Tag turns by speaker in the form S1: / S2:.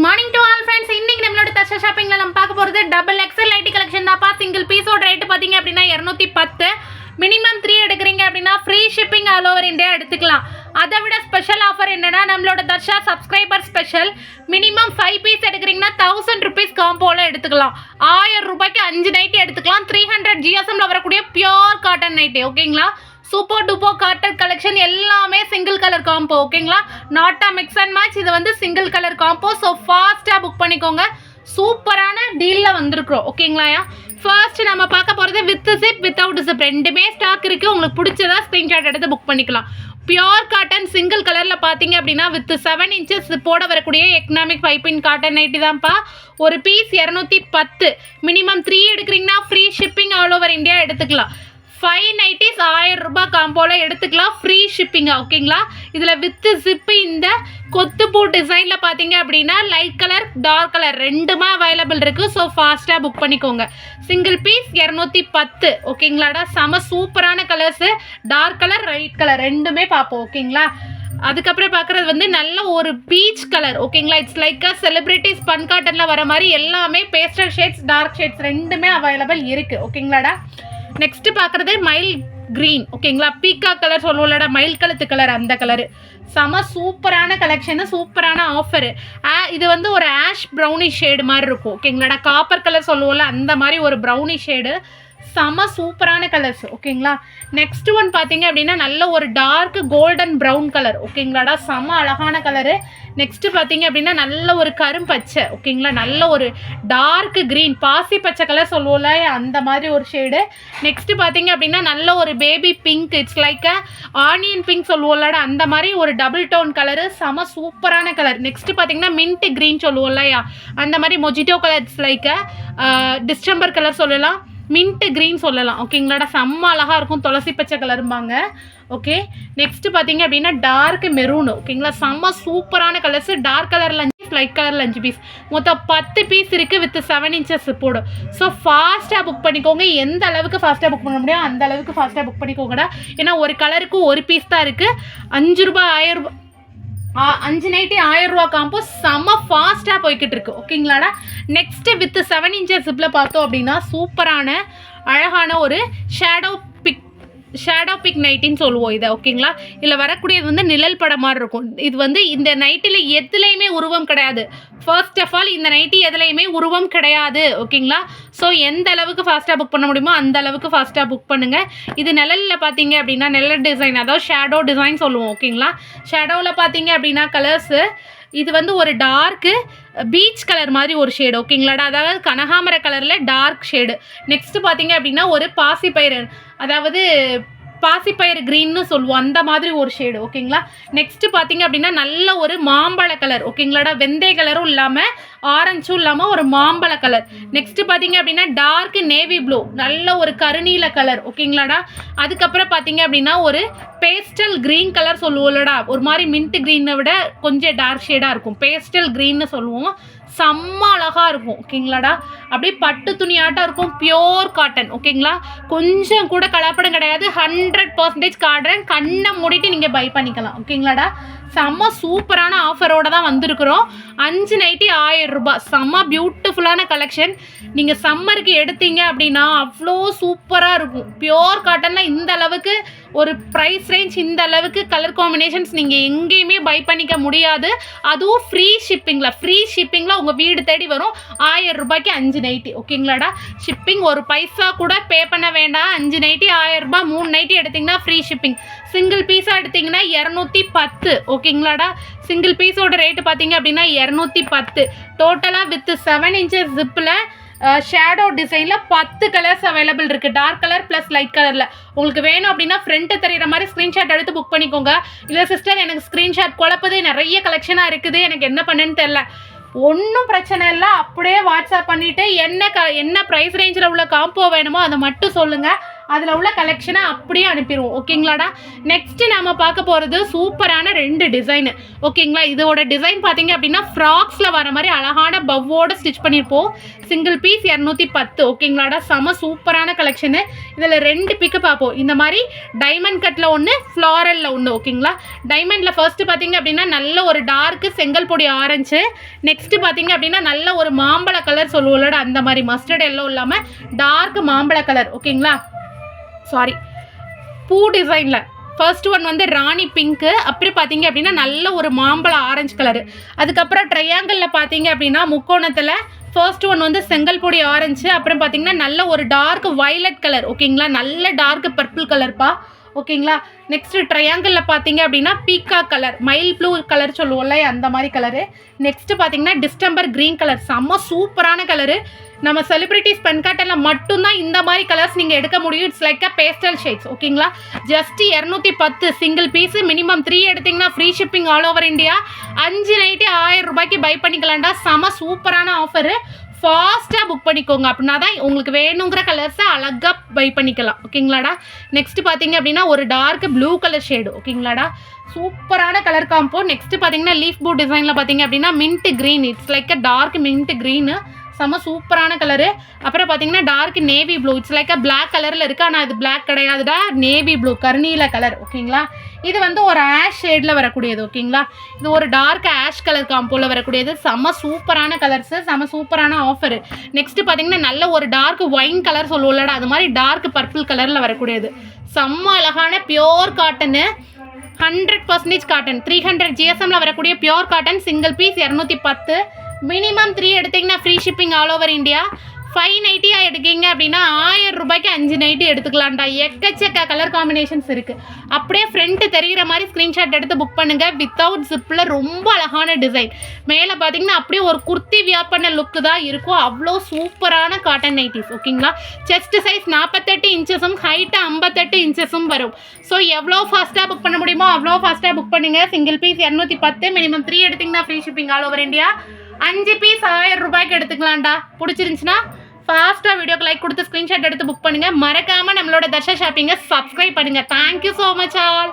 S1: Morning to all friends இன்னைக்கு நம்மளோட தர்ஷா ஷாப்பிங்ல நம்ம பார்க்க போறது டபுள் எக்ஸல் ஐடி கலெக்ஷன் தான்ப்பா. சிங்கிள் பீஸோட ரேட்டு பார்த்தீங்க அப்படின்னா இரநூத்தி பத்து. மினிமம் த்ரீ எடுக்கிறீங்க அப்படின்னா free shipping all over India எடுத்துக்கலாம். அதை விட ஸ்பெஷல் ஆஃபர் என்னன்னா நம்மளோட Dharsha subscriber special minimum five piece எடுக்கிறீங்கன்னா தௌசண்ட் ருபீஸ் காம்போல எடுத்துக்கலாம். ஆயிரம் ரூபாய்க்கு அஞ்சு நைட்டி எடுத்துக்கலாம். த்ரீ ஹண்ட்ரட் ஜிஎஸ்எம்ல வரக்கூடிய பியோர் காட்டன் நைட்டி ஓகேங்களா சூப்பர் டூப்போ காட்டன் கலெக்ஷன் எல்லாமே சிங்கிள் கலர் காம்போ ஓகேங்களா நாட்டா மிக்ஸ் அண்ட் மேட்ச் இது வந்து சிங்கிள் கலர் காம்போ ஸோ ஃபாஸ்ட்டாக புக் பண்ணிக்கோங்க. சூப்பரான டீலில் வந்திருக்கிறோம் ஓகேங்களாயா ஃபர்ஸ்ட் நம்ம பார்க்க போகிறது வித் சிப் வித்தவுட் சிப் ரெண்டுமே ஸ்டாக் இருக்குது உங்களுக்கு பிடிச்சதா ஸ்க்ரீன்ஷாட் எடுத்து புக் பண்ணிக்கலாம். பியோர் காட்டன் சிங்கிள் கலரில் பார்த்தீங்க அப்படின்னா வித் செவன் இன்ச்சஸ் போட வரக்கூடிய எக்கனாமிக் பைப்பின் காட்டன் நைட்டி தான்ப்பா. ஒரு பீஸ் இரநூத்தி பத்து. மினிமம் த்ரீ எடுக்கிறீங்கன்னா free shipping all over India எடுத்துக்கலாம். ஃபைவ் நைட்டிஸ் ஆயிரம் ரூபாய் எடுத்துக்கலாம். ஃப்ரீ ஷிப்பிங்கா ஓகேங்களா இதில் வித்து ஜிப்பு இந்த கொத்துப்பூ டிசைனில் பார்த்தீங்க அப்படின்னா லைட் கலர் டார்க் கலர் ரெண்டுமே அவைலபிள் இருக்குது ஸோ ஃபாஸ்ட்டாக புக் பண்ணிக்கோங்க. சிங்கிள் பீஸ் இரநூத்தி பத்து ஓகேங்களாடா செம சூப்பரான colours dark colour right colour ரெண்டுமே பார்ப்போம் ஓகேங்களா அதுக்கப்புறம் பார்க்குறது வந்து நல்ல ஒரு பீச் கலர் ஓகேங்களா it's like a celebrities fun காட்டனில் வர மாதிரி எல்லாமே பேஸ்டல் ஷேட்ஸ் டார்க் ஷேட்ஸ் ரெண்டுமே அவைலபிள் இருக்குது ஓகேங்களாடா நெக்ஸ்ட் பார்க்குறது மைல் க்ரீன் ஓகேங்களா பீக்கா கலர் சொல்லுவோம்லடா மயில் கழுத்து கலர் அந்த கலரு செம சூப்பரான கலெக்ஷனு சூப்பரான ஆஃபரு இது வந்து ஒரு ஆஷ் ப்ரௌனி ஷேடு மாதிரி இருக்கும். ஓகேங்களாடா காப்பர் கலர் சொல்லுவோம்ல அந்த மாதிரி ஒரு ப்ரௌனி ஷேடு செம சூப்பரான கலர்ஸ் ஓகேங்களா? நெக்ஸ்ட் ஒன் பார்த்தீங்க அப்படின்னா நல்ல ஒரு டார்க் கோல்டன் ப்ரௌன் கலர் ஓகேங்களாடா? செம அழகான கலரு நெக்ஸ்ட் பார்த்தீங்க அப்படின்னா நல்ல ஒரு கரும்பச்சை ஓகேங்களா? நல்ல ஒரு டார்க் க்ரீன் பாசி பச்சை கலர் சொல்லுவோம்ல அந்த மாதிரி ஒரு ஷேடு நெக்ஸ்ட் பார்த்தீங்க அப்படின்னா நல்ல ஒரு baby pink it's like a onion pink சொல்லுவோம்லடா அந்த மாதிரி ஒரு டபுள் டோன் கலரு செம சூப்பரான கலர் நெக்ஸ்ட் பார்த்தீங்கன்னா மின்ட் க்ரீன் சொல்லுவோம்லையா அந்த மாதிரி mojito colour it's like distemper colour சொல்லலாம். மின்ட் க்ரீன் சொல்லலாம். ஓகேங்களோட செம்ம அழகாக இருக்கும். துளசி பச்சை கலரும்பாங்க. ஓகே நெக்ஸ்ட் பார்த்தீங்க அப்படின்னா டார்க் மெரூன் ஓகேங்களா செம்ம சூப்பரான கலர்ஸ் டார்க் கலரில் அஞ்சு பீஸ் லைட் கலரில் அஞ்சு பீஸ் மொத்தம் பத்து பீஸ் இருக்குது வித் செவன் இன்ச்சஸ் போடும் ஸோ ஃபாஸ்ட்டாக புக் பண்ணிக்கோங்க. எந்த அளவுக்கு ஃபாஸ்ட்டாக புக் பண்ண முடியும் அந்த அளவுக்கு ஃபாஸ்ட்டாக புக் பண்ணிக்கோங்கடா. ஏன்னா ஒரு கலருக்கு ஒரு பீஸ் தான் இருக்குது அஞ்சு ரூபாய் ஆயிரம் ரூபாய் அஞ்சு நைட்டி ஆயிரம் ரூபா காம்போ செம்ம ஃபாஸ்ட்டாக போய்கிட்டு இருக்கு. ஓகேங்களாடா? நெக்ஸ்ட்டு வித் செவன் இன்ச்சஸ் ஜிப்பில் பார்த்தோம் அப்படின்னா சூப்பரான அழகான ஒரு ஷேடோ ஷேடோ பிக் நைட்டின்னு சொல்லுவோம் இதை ஓகேங்களா இதில் வரக்கூடியது வந்து நிழல் படம் மாதிரி இருக்கும். இது வந்து இந்த நைட்டில் எதுலேயுமே உருவம் கிடையாது. ஃபர்ஸ்ட் ஆஃப் ஆல் இந்த நைட்டி எதுலேயுமே உருவம் கிடையாது ஓகேங்களா ஸோ எந்த அளவுக்கு ஃபாஸ்ட்டாக புக் பண்ண முடியுமோ அந்த அளவுக்கு ஃபாஸ்ட்டாக புக் பண்ணுங்கள் இது நிழலில் பார்த்தீங்க அப்படின்னா நிழல் டிசைன் அதாவது ஷேடோ டிசைன் சொல்லுவோம் ஓகேங்களா ஷேடோவில் பார்த்தீங்க அப்படின்னா கலர்ஸு இது வந்து ஒரு டார்க்கு பீச் கலர் மாதிரி ஒரு ஷேடு ஓகேங்களாடா அதாவது கனகாமர கலரில் டார்க் ஷேடு நெக்ஸ்ட்டு பார்த்தீங்க அப்படின்னா ஒரு பாசிப்பயிறு அதாவது பாசிப்பயிறு க்ரீன்னு சொல்லுவோம். அந்த மாதிரி ஒரு ஷேடு ஓகேங்களா நெக்ஸ்ட் பார்த்தீங்க அப்படின்னா நல்ல ஒரு மாம்பழ கலர் ஓகேங்களாடா வெந்தய கலரும் இல்லாமல் ஆரஞ்சும் இல்லாமல் ஒரு மாம்பழ கலர் நெக்ஸ்ட் பார்த்தீங்க அப்படின்னா டார்க் நேவி ப்ளூ நல்ல ஒரு கருநீல கலர் ஓகேங்களாடா அதுக்கப்புறம் பார்த்தீங்க அப்படின்னா ஒரு பேஸ்டல் க்ரீன் கலர் சொல்லுவோம்லடா. ஒரு மாதிரி மின்ட் க்ரீனை விட கொஞ்சம் டார்க் ஷேடாக இருக்கும். பேஸ்டல் க்ரீன்னு சொல்லுவோம். செம்ம அழகாக இருக்கும் ஓகேங்களாடா? அப்படியே பட்டு துணியாட்டம் இருக்கும் பியோர் காட்டன் ஓகேங்களா? கொஞ்சம் கூட கலப்படம் கிடையாது ஹண்ட்ரட் பர்சன்டேஜ் காட்டுறேன். கண்ணை மூடிட்டு நீங்கள் பை பண்ணிக்கலாம் ஓகேங்களாடா? செம்ம சூப்பரான ஆஃபரோட தான் வந்திருக்கிறோம். அஞ்சு நைட்டி ஆயிரம் ரூபாய். செம்ம பியூட்டிஃபுல்லான கலெக்ஷன் நீங்கள் சம்மருக்கு எடுத்தீங்க அப்படின்னா அவ்வளோ சூப்பராக இருக்கும். பியோர் காட்டனில் இந்த அளவுக்கு ஒரு ப்ரைஸ் ரேஞ்ச் இந்த அளவுக்கு கலர் காம்பினேஷன்ஸ் நீங்கள் எங்கேயுமே பை பண்ணிக்க முடியாது. அதுவும் ஃப்ரீ ஷிப்பிங்கில் ஃப்ரீ ஷிப்பிங்கில் உங்கள் வீடு தேடி வரும். ஆயிரம் ரூபாய்க்கு அஞ்சு நைட்டி ஓகேங்களாடா ஷிப்பிங் ஒரு பைசா கூட பே பண்ண வேண்டாம். அஞ்சு நைட்டி ஆயிரம் ரூபாய் மூணு நைட்டி எடுத்தீங்கன்னா ஃப்ரீ ஷிப்பிங் சிங்கிள் பீஸாக எடுத்தீங்கன்னா இரநூத்தி பத்து ஓகேங்களாடா சிங்கிள் பீஸோட ரேட்டு பார்த்தீங்க அப்படின்னா இரநூத்தி பத்து. டோட்டலாக வித் செவன் இன்ச்சஸ் ஜிப்பில் ஷேடோ டிசைனில் பத்து கலர்ஸ் அவைலபிள் இருக்குது டார்க் கலர் ப்ளஸ் லைட் கலரில் உங்களுக்கு வேணும் அப்படின்னா ஃப்ரண்ட்டு தெரியுற மாதிரி ஸ்க்ரீன்ஷாட் எடுத்து புக் பண்ணிக்கோங்க. இல்லை சிஸ்டர் எனக்கு ஸ்க்ரீன்ஷாட் குழப்பது நிறைய கலெக்ஷனாக இருக்குது. எனக்கு என்ன பண்ணுன்னு தெரில ஒன்றும் பிரச்சனை இல்லை. அப்படியே வாட்ஸ்அப் பண்ணிவிட்டு என்ன க என்ன ப்ரைஸ் ரேஞ்சில் உள்ள காம்போ வேணுமோ அதை மட்டும் சொல்லுங்கள் அதில் உள்ள கலெக்ஷனை அப்படியே அனுப்பிடுவோம். ஓகேங்களாடா? நெக்ஸ்ட்டு நம்ம பார்க்க போகிறது சூப்பரான ரெண்டு டிசைனு ஓகேங்களா? இதோட டிசைன் பார்த்தீங்க அப்படின்னா ஃப்ராக்ஸில் வர மாதிரி அழகான பவ்வோடு ஸ்டிச் பண்ணியிருப்போம். சிங்கிள் பீஸ் இரநூத்தி பத்து. ஓகேங்களாடா? செம சூப்பரான கலெக்ஷனு இதில் ரெண்டு பிக்கு பார்ப்போம். இந்த மாதிரி டைமண்ட் கட்டில் ஒன்று ஃப்ளாரலில் ஒன்று ஓகேங்களா? டைமண்டில் ஃபர்ஸ்ட்டு பார்த்தீங்க அப்படின்னா நல்ல ஒரு டார்க்கு செங்கல் பொடி ஆரஞ்சு நெக்ஸ்ட்டு பார்த்தீங்க அப்படின்னா நல்ல ஒரு மாம்பழ கலர் சொல்லுவோம்லடா அந்த மாதிரி மஸ்டர்ட் எல்லோ இல்லாமல் டார்க் மாம்பழ கலர் ஓகேங்களா? சாரி பூ டிசைனில் ஃபர்ஸ்ட் ஒன் வந்து ராணி பிங்க்கு அப்புறம் பார்த்தீங்க அப்படின்னா நல்ல ஒரு மாம்பழ ஆரஞ்சு கலரு அதுக்கப்புறம் ட்ரையாங்கிளில் பார்த்தீங்க அப்படின்னா முக்கோணத்தில் ஃபர்ஸ்ட் ஒன் வந்து செங்கல் பொடி ஆரஞ்சு அப்புறம் பார்த்தீங்கன்னா நல்ல ஒரு டார்க் வயலட் கலர் ஓகேங்களா நல்ல டார்க் பர்பிள் கலர்ப்பா ஓகேங்களா நெக்ஸ்ட் ட்ரையாங்கிளில் பார்த்தீங்க அப்படின்னா பீக்கா கலர் மைல் ப்ளூ கலர் சொல்லுவோம்ல அந்த மாதிரி கலரு நெக்ஸ்ட் பார்த்தீங்கன்னா டிஸ்டம்பர் க்ரீன் கலர் செம்ம சூப்பரான கலரு நம்ம செலிபிரிட்டிஸ் பென்காட்டில் மட்டும்தான் இந்த மாதிரி கலர்ஸ் நீங்கள் எடுக்க முடியும். It's like a pastel shades ஓகேங்களா? ஜஸ்ட் இரநூத்தி பத்து சிங்கிள் பீஸு மினிமம் த்ரீ எடுத்தீங்கன்னா free shipping all over India அஞ்சு நைட்டு ஆயிரம் ரூபாய்க்கு பை பண்ணிக்கலாம்டா. செம சூப்பரான ஆஃபரு ஃபாஸ்ட்டாக புக் பண்ணிக்கோங்க. அப்படின்னா தான் உங்களுக்கு வேணுங்கிற கலர்ஸை அழகாக பை பண்ணிக்கலாம். ஓகேங்களாடா? நெக்ஸ்ட் பார்த்தீங்க அப்படின்னா ஒரு டார்க் ப்ளூ கலர் ஷேடு ஓகேங்களாடா? சூப்பரான கலர் காம்போ நெக்ஸ்ட் பார்த்தீங்கன்னா லீஃப் பூ டிசைனில் பார்த்தீங்க அப்படின்னா mint green it's like a dark mint green செம்ம சூப்பரான கலரு அப்புறம் பார்த்தீங்கன்னா dark navy blue it's like a black கலரில் இருக்குது ஆனால் அது பிளாக் கிடையாதுடா. நேவி ப்ளூ கருநீல கலர் ஓகேங்களா? இது வந்து ஒரு ஆஷ் ஷேடில் வரக்கூடியது. ஓகேங்களா? இது ஒரு டார்க் ஆஷ் கலர் காம்போவில் வரக்கூடியது. செம சூப்பரான கலர்ஸு செம சூப்பரான ஆஃபரு நெக்ஸ்ட்டு பார்த்தீங்கன்னா நல்ல ஒரு டார்க் ஒயின் கலர் சொல்லுவோம்லடா. அது மாதிரி டார்க் பர்பிள் கலரில் வரக்கூடியது. செம்ம அழகான pure cotton hundred percentage cotton three hundred ஜிஎஸ்எம்மில் வரக்கூடிய பியோர் காட்டன் சிங்கிள் பீஸ் இரநூத்தி பத்து. மினிமம் த்ரீ எடுத்தீங்கன்னா free shipping all over India five நைட்டியாக எடுக்கீங்க அப்படின்னா ஆயிரம் ரூபாய்க்கு அஞ்சு நைட்டி எடுத்துக்கலாம்டா. எக்கச்சக்க கலர் காம்பினேஷன்ஸ் இருக்குது அப்படியே ஃப்ரண்ட்டு தெரிகிற மாதிரி ஸ்க்ரீன்ஷாட் எடுத்து புக் பண்ணுங்கள் வித்தவுட் ஜிப்பில் ரொம்ப அழகான டிசைன் மேலே பார்த்தீங்கன்னா அப்படியே ஒரு குர்த்தி வியாபன லுக்கு தான் இருக்கும். அவ்வளோ சூப்பரான காட்டன் நைட்டிஸ் ஓகேங்களா? செஸ்ட் சைஸ் நாற்பத்தெட்டு இன்ச்சஸும் ஹைட்டு ஐம்பத்தெட்டு இன்ச்சஸும் வரும். ஸோ எவ்வளோ ஃபாஸ்ட்டாக புக் பண்ண முடியுமோ அவ்வளோ ஃபாஸ்ட்டாக புக் பண்ணுங்கள் சிங்கிள் பீஸ் இரநூத்தி பத்து மினிமம் த்ரீ எடுத்திங்கன்னா free shipping all over India அஞ்சு பீஸ் ஆயிரம் ரூபாய்க்கு எடுத்துக்கலாம்டா. பிடிச்சிருந்துச்சுன்னா ஃபாஸ்ட்டாக வீடியோக்கு லைக் கொடுத்து ஸ்க்ரீன்ஷாட் எடுத்து புக் பண்ணுங்கள் மறக்காமல் நம்மளோட தர்ஷா ஷாப்பிங்கை சப்ஸ்கிரைப் பண்ணுங்கள் thank you so much all